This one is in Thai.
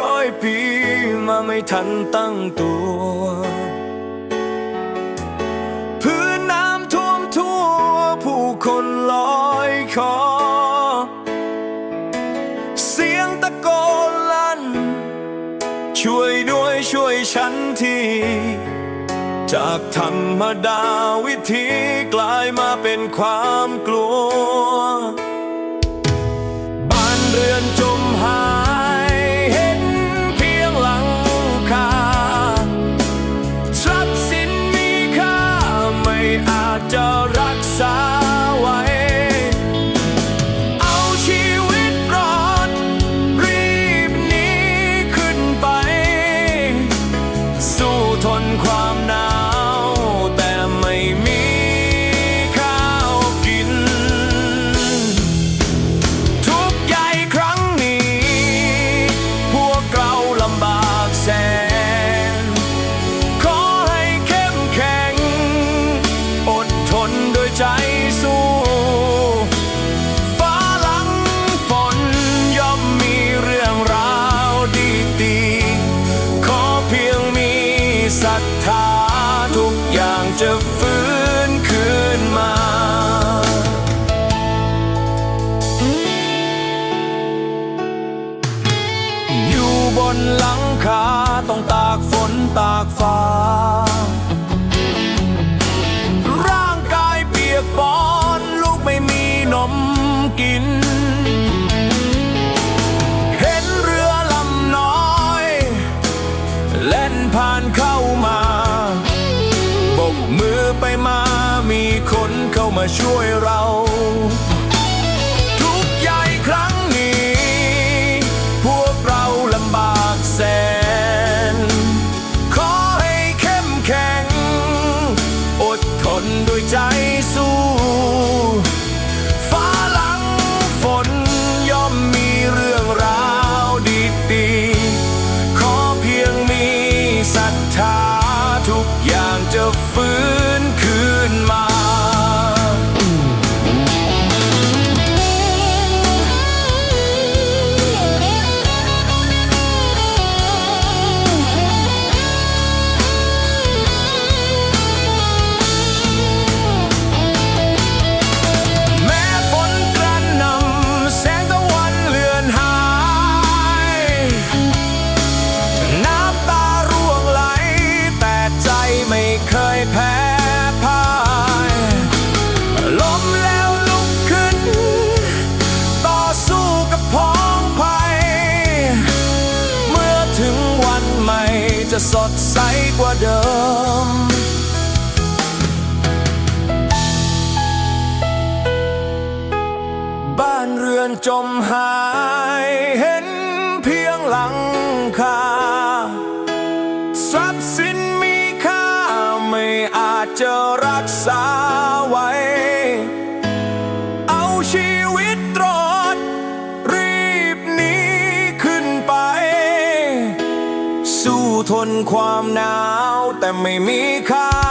ร้อยปีมาไม่ทันตั้งตัว พื้นน้ำท่วมทั่ว ผู้คนลอยคอ เสียงตะโกนลั่น ช่วยด้วยช่วยฉันทีจากธรรมดาวิธีกลายมาเป็นความกลัว จจะรั ศรัทธาทุกอย่างจะฟื้นคืนมาอยู่บนหลังคาต้องตากฝนตากฟ้า มาช่วยเรา ทุกใหญ่ครั้งนี้ พวกเราลำบากแสน ขอให้เข้มแข็ง อดทนด้วยใจสู้ ฟ้าหลังฝนย่อมมีเรื่องราวดีๆ ขอเพียงมีศรัทธาทุกอย่างจะฟื้น จะสดใสกว่าเดิม บ้านเรือนจมหายเห็นเพียงหลังคาทรัพย์สินมีค่าไม่อาจจะรักษา ทนความหนาวแต่ไม่มีค่า